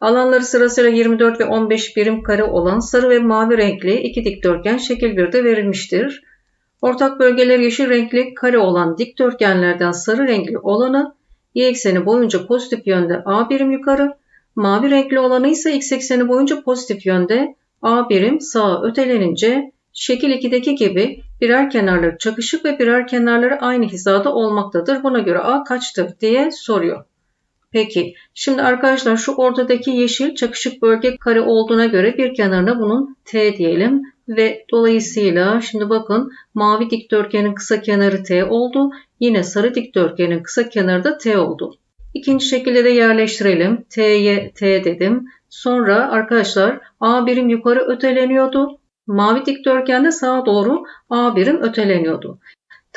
Alanları sırasıyla 24 ve 15 birim kare olan sarı ve mavi renkli iki dikdörtgen şekil 1'de verilmiştir. Ortak bölgeleri yeşil renkli kare olan dikdörtgenlerden sarı renkli olanı y ekseni boyunca pozitif yönde a birim yukarı, mavi renkli olanı ise x ekseni boyunca pozitif yönde a birim sağa ötelenince şekil 2'deki gibi birer kenarları çakışık ve birer kenarları aynı hizada olmaktadır. Buna göre a kaçtır diye soruyor. Peki şimdi arkadaşlar şu ortadaki yeşil çakışık bölge kare olduğuna göre bir kenarına bunun T diyelim ve dolayısıyla şimdi bakın mavi dikdörtgenin kısa kenarı T oldu. Yine sarı dikdörtgenin kısa kenarı da T oldu. İkinci şekilde de yerleştirelim. T'ye T dedim. Sonra arkadaşlar A birim yukarı öteleniyordu. Mavi dikdörtgende sağa doğru A birim öteleniyordu.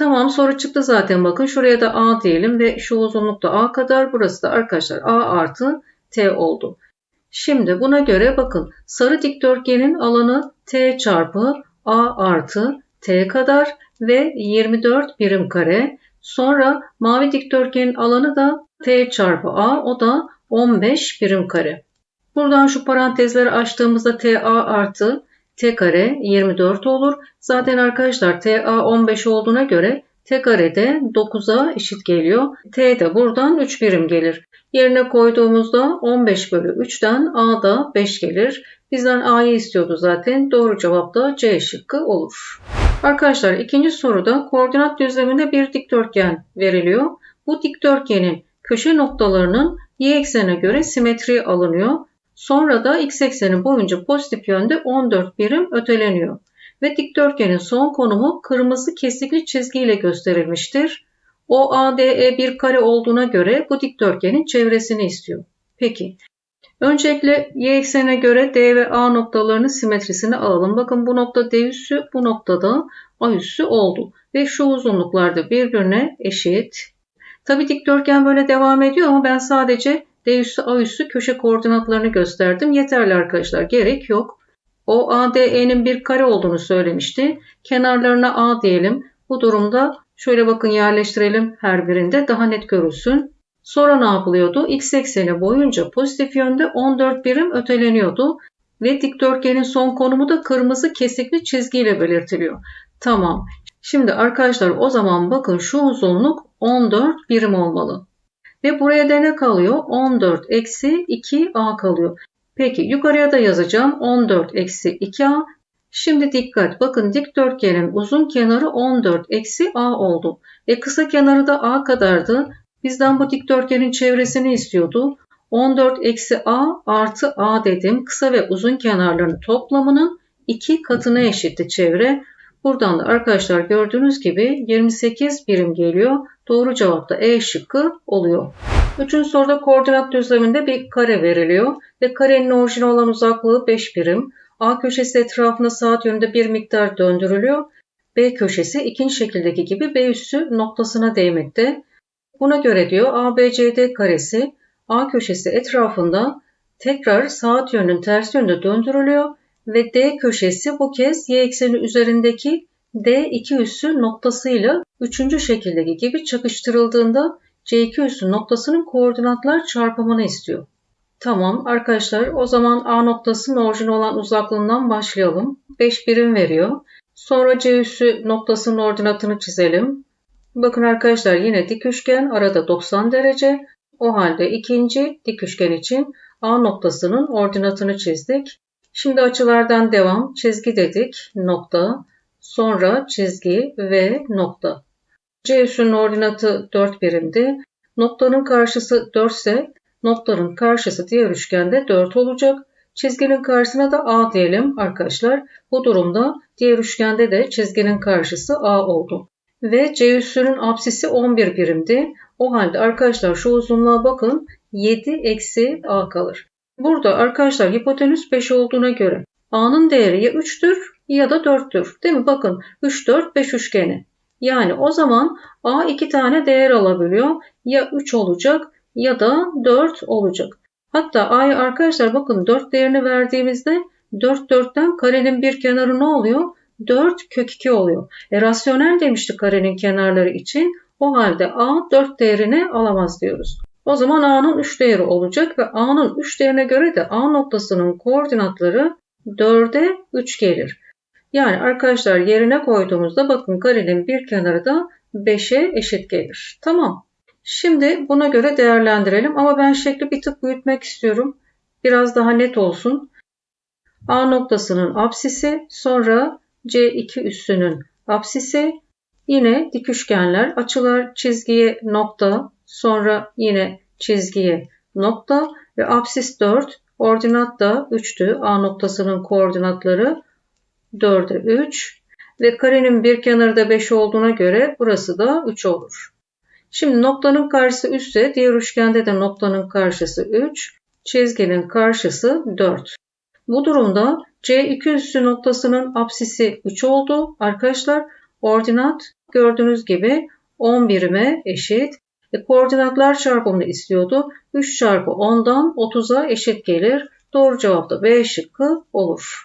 Tamam soru çıktı zaten bakın şuraya da A diyelim ve şu uzunluk da A kadar burası da arkadaşlar A artı T oldu. Şimdi buna göre bakın sarı dikdörtgenin alanı T çarpı A artı T kadar ve 24 birim kare. Sonra mavi dikdörtgenin alanı da T çarpı A o da 15 birim kare. Buradan şu parantezleri açtığımızda TA artı T kare 24 olur. Zaten arkadaşlar TA 15 olduğuna göre T kare de 9'a eşit geliyor. T de buradan 3 birim gelir. Yerine koyduğumuzda 15 bölü 3'ten A da 5 gelir. Bizden A'yı istiyordu zaten. Doğru cevap da C şıkkı olur. Arkadaşlar ikinci soruda koordinat düzleminde bir dikdörtgen veriliyor. Bu dikdörtgenin köşe noktalarının y eksenine göre simetri alınıyor. Sonra da x ekseni boyunca pozitif yönde 14 birim öteleniyor. Ve dikdörtgenin son konumu kırmızı kesikli çizgiyle gösterilmiştir. O ADE bir kare olduğuna göre bu dikdörtgenin çevresini istiyor. Peki. Öncelikle y eksenine göre D ve A noktalarının simetrisini alalım. Bakın bu nokta D üssü, bu noktada A üssü oldu. Ve şu uzunluklar da birbirine eşit. Tabi dikdörtgen böyle devam ediyor ama ben sadece D üssü A üssü köşe koordinatlarını gösterdim. Yeterli arkadaşlar. Gerek yok. O ADE'nin bir kare olduğunu söylemişti. Kenarlarına A diyelim. Bu durumda şöyle bakın yerleştirelim her birinde daha net görülsün. Sonra ne yapılıyordu? X ekseni boyunca pozitif yönde 14 birim öteleniyordu. Ve dikdörtgenin son konumu da kırmızı kesikli çizgiyle belirtiliyor. Tamam. Şimdi arkadaşlar o zaman bakın şu uzunluk 14 birim olmalı. Ve buraya da ne kalıyor? 14 eksi 2a kalıyor. Peki yukarıya da yazacağım. 14 eksi 2a. Şimdi dikkat. Bakın dikdörtgenin uzun kenarı 14 eksi a oldu. E kısa kenarı da a kadardı. Bizden bu dikdörtgenin çevresini istiyordu. 14 eksi a artı a dedim. Kısa ve uzun kenarların toplamının 2 katına eşitti çevre. Buradan da arkadaşlar gördüğünüz gibi 28 birim geliyor. Doğru cevap da E şıkkı oluyor. Üçüncü soruda koordinat düzleminde bir kare veriliyor ve karenin orijine olan uzaklığı 5 birim. A köşesi etrafına saat yönünde bir miktar döndürülüyor. B köşesi ikinci şekildeki gibi B üssü noktasına değmekte. Buna göre diyor ABCD karesi A köşesi etrafında tekrar saat yönünün ters yönde döndürülüyor ve D köşesi bu kez y ekseni üzerindeki D2 üssü noktasıyla üçüncü şekildeki gibi çakıştırıldığında C2 üssü noktasının koordinatlar çarpımını istiyor. Tamam arkadaşlar o zaman A noktasının orijin olan uzaklığından başlayalım. 5 birim veriyor. Sonra C üssü noktasının ordinatını çizelim. Bakın arkadaşlar yine dik üçgen arada 90 derece. O halde ikinci dik üçgen için A noktasının ordinatını çizdik. Şimdi açılardan devam. Çizgi dedik. Nokta. Sonra çizgi ve nokta. C üssünün ordinatı 4 birimdi. Noktanın karşısı 4 ise noktanın karşısı diğer üçgende 4 olacak. Çizginin karşısına da A diyelim arkadaşlar. Bu durumda diğer üçgende de çizginin karşısı A oldu. Ve C üssünün apsisi 11 birimdi. O halde arkadaşlar şu uzunluğa bakın 7 eksi A kalır. Burada arkadaşlar hipotenüs 5 olduğuna göre A'nın değeri ya 3'tür ya da 4'tür. Değil mi? Bakın 3, 4, 5 üçgeni. Yani o zaman A iki tane değer alabiliyor. Ya 3 olacak ya da 4 olacak. Hatta A'ya arkadaşlar bakın 4 değerini verdiğimizde 4 4'ten karenin bir kenarı ne oluyor? 4 kök 2 oluyor. E rasyonel demiştik karenin kenarları için. O halde A 4 değerini alamaz diyoruz. O zaman A'nın 3 değeri olacak ve A'nın 3 değerine göre de A noktasının koordinatları 4'e 3 gelir. Yani arkadaşlar yerine koyduğumuzda bakın karenin bir kenarı da 5'e eşit gelir. Tamam. Şimdi buna göre değerlendirelim ama ben şekli bir tık büyütmek istiyorum. Biraz daha net olsun. A noktasının apsisi, sonra C2 üssünün apsisi, yine dik üçgenler, açılar çizgiye nokta, sonra yine çizgiye nokta ve apsis 4, ordinat da 3'tü. A noktasının koordinatları 4'e 3 ve karenin bir kenarı da 5 olduğuna göre burası da 3 olur. Şimdi noktanın karşısı 3 ise diğer üçgende de noktanın karşısı 3, çizginin karşısı 4. Bu durumda C2 üssü noktasının apsisi 3 oldu. Arkadaşlar ordinat gördüğünüz gibi 10 birime eşit. E, koordinatlar çarpımını istiyordu. 3 çarpı 10'dan 30'a eşit gelir. Doğru cevap da B şıkkı olur.